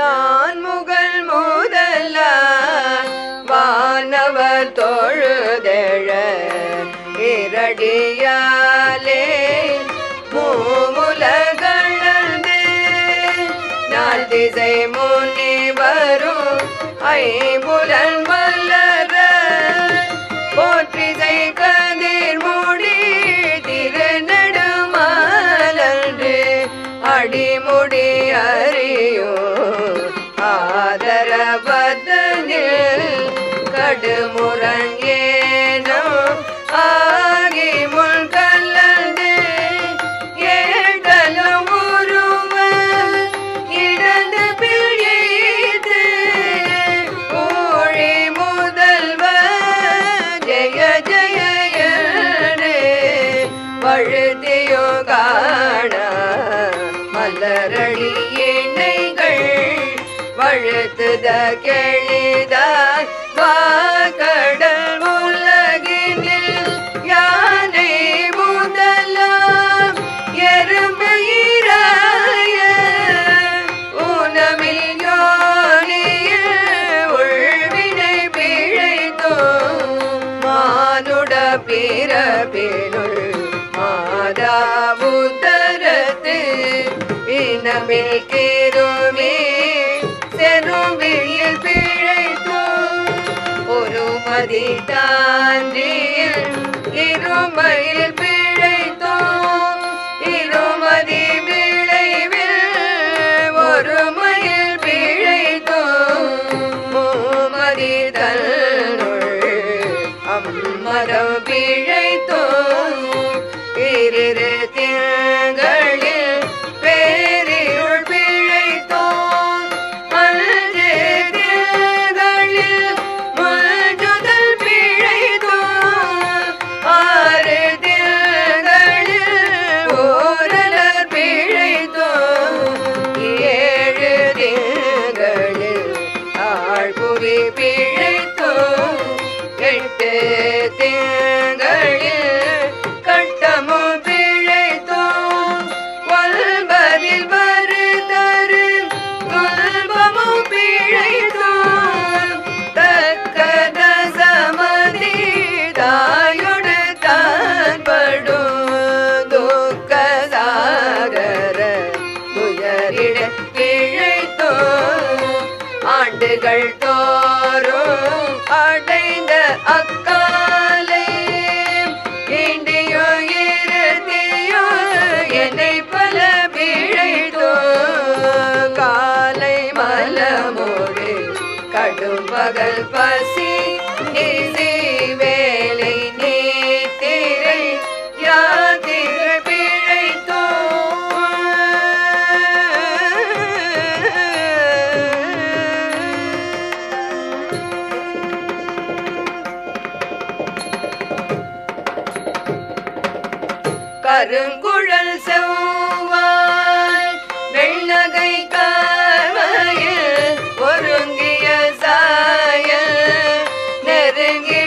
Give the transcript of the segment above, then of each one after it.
நான் முகல் முதல்ல வானவர் தொழுதெழ இரடியாலே மூமுலகளந்து நாள் திசை முன்னே வரும் ஐம்புலன் மல்ல ஆதரவதனில் கடுமுரண் ஏனோ ஆகி முன் கல்லது ஏடலும் உருவ இடந்து பிழைத்து கோழி முதல்வ ஜெய ஜெய வழுதியோகா வாழ்த்துத கெளிதாய் கடல் உலகினில் யானை முதலாம். எருமையிராய ஊனமில் யோனியில் உள்வினை பிழைத்தோம் மானுட பிறப்பினுள் மாதாவுத்தரத்து இனமில் கே आदितानि கருங்குழல் செவ்வாய் வெள்ளகை காவையில் ஒருங்கிய சாயல் நெருங்கிய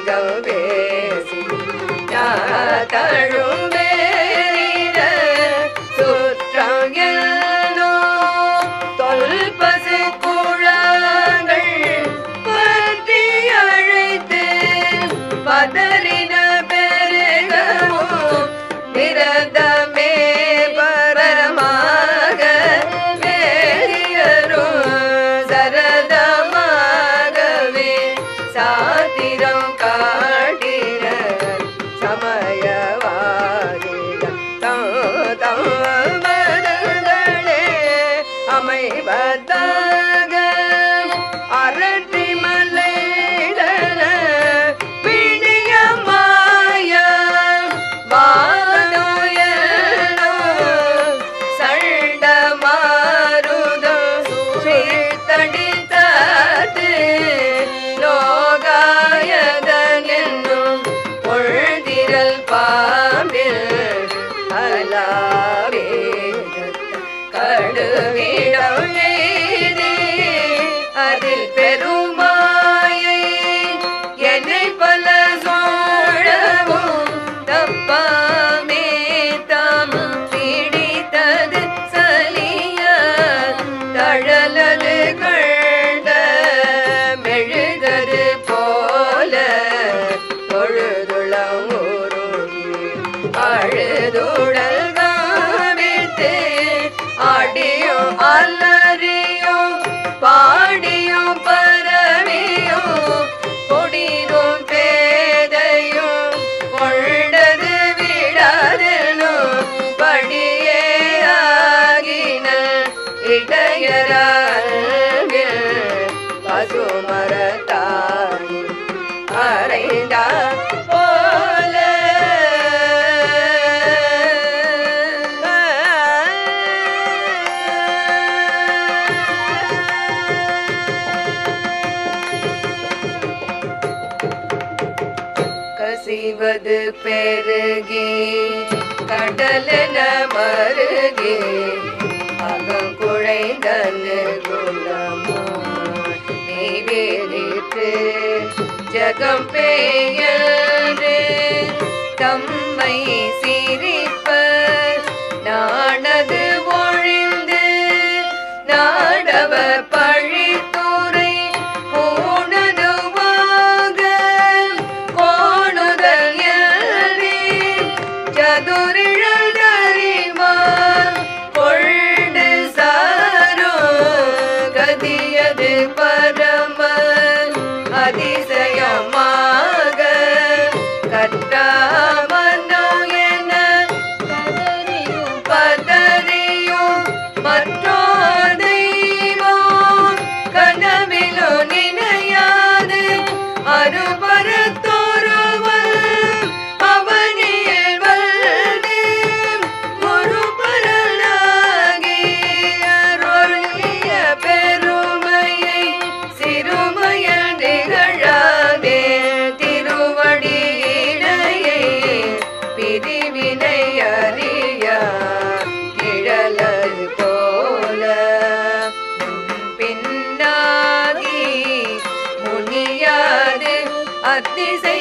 நாத்திகம் பேசி 吧。உலகம் பெயரு தம்மை சீ பின்னாகி முனியாது அத்திசை